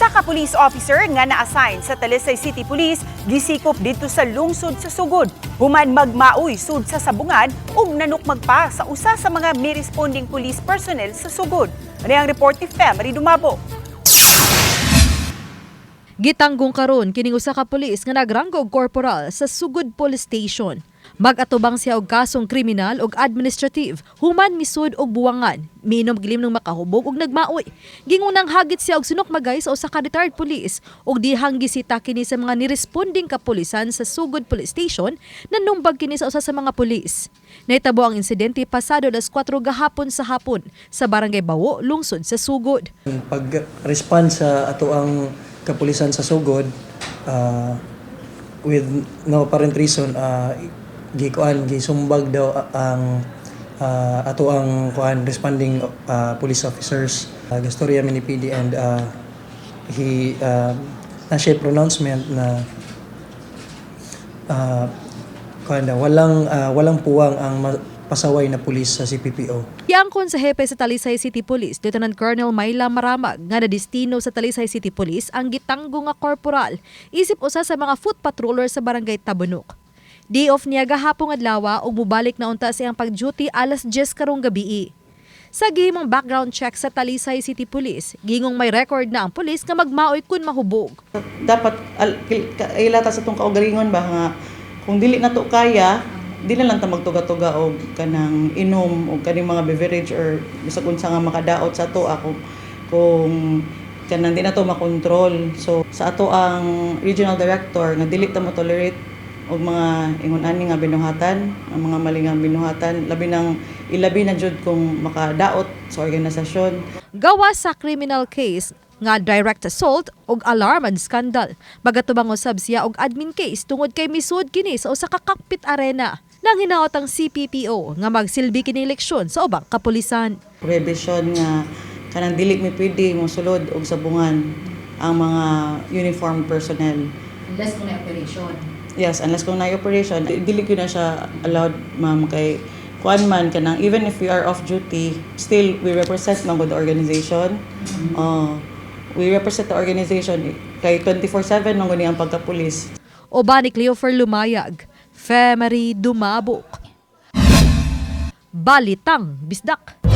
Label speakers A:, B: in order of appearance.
A: Usa ka police officer nga na-assign sa Talisay City Police gisikop dito sa lungsod sa Sugod. Human magmaoy sud sa sabungan ug nanukmag pa sa usa sa mga may responding police personnel sa Sugod. Ano ang report ni Fem Dumabo?
B: Gitanggong karon kining usa ka pulis nga nagranggo corporal sa Sugod Police Station. Mag-atubang siya og kasong kriminal ug administrative, human misud og buwangan, minom gilim ng makahubog ug nagmaoy. Gingunang hagit siya og sunok magay sa usa ka retired police ug dihang gisita kini sa mga niresponding kapulisan sa Sugod Police Station nanumbag kini sa usa sa mga pulis. Naitabo ang insidente pasado alas 4 gahapon sa hapon sa Barangay Bawo, lungsod sa Sugod.
C: pag-respond sa ato ang kapulisan sa Sugod uh, with no apparent reason uh, gikuan gisumbag daw ang uh, ato ang kuan responding uh, police officers. Uh, Gastorya Mini PD and uh, he uh, na siya pronouncement na uh, kuan daw walang uh, walang puwang ang pasaway na pulis sa CPPO
B: Iangkon sa hepe sa Talisay City Police, Lieutenant Colonel Mayla Maramag, nga na destino sa Talisay City Police ang gitanggo nga korporal, isip usa sa mga foot patroller sa barangay Tabunok. Day off niya gahapong adlaw ug mubalik na unta siyang pag-duty alas 10 karong gabi. Sa gihimong background check sa Talisay City Police, gingong may record na ang pulis nga magmaoy kun mahubog.
D: dapat ilata sa tong kaugalingon ba nga kung dili na to kaya dili lang ta magtuga-tuga og kanang inom o kaning mga beverage or bisag unsa nga makadaot sa ato ako kung kanang di na to makontrol so sa ato ang regional director nga dili ta mo tolerate og mga ingon ani nga binuhatan ang mga mali nga binuhatan labi nang ilabi na jud kung makadaot sa organisasyon
B: Gawa sa criminal case nga direct assault ug alarm and scandal. Bagatubang usab siya og admin case tungod kay misud kini sa usa ka cockpit arena. Nang hinaot ang CPPO nga magsilbi kini eleksyon sa ubang kapulisan.
D: prohibition nga kanang dili mi pwede mo sulod og sabungan ang mga uniformed personnel.
B: Unless kung operation.
D: Yes, unless kung na operation, di- dili ko na siya allowed ma'am kay kuan man kanang even if we are off duty, still we represent man the organization. Uh, we represent the organization kay 24/7 nang gani ang pagka-pulis.
B: Oba ni Cleofer Lumayag, Femery Dumabok. Balitang Bisdak.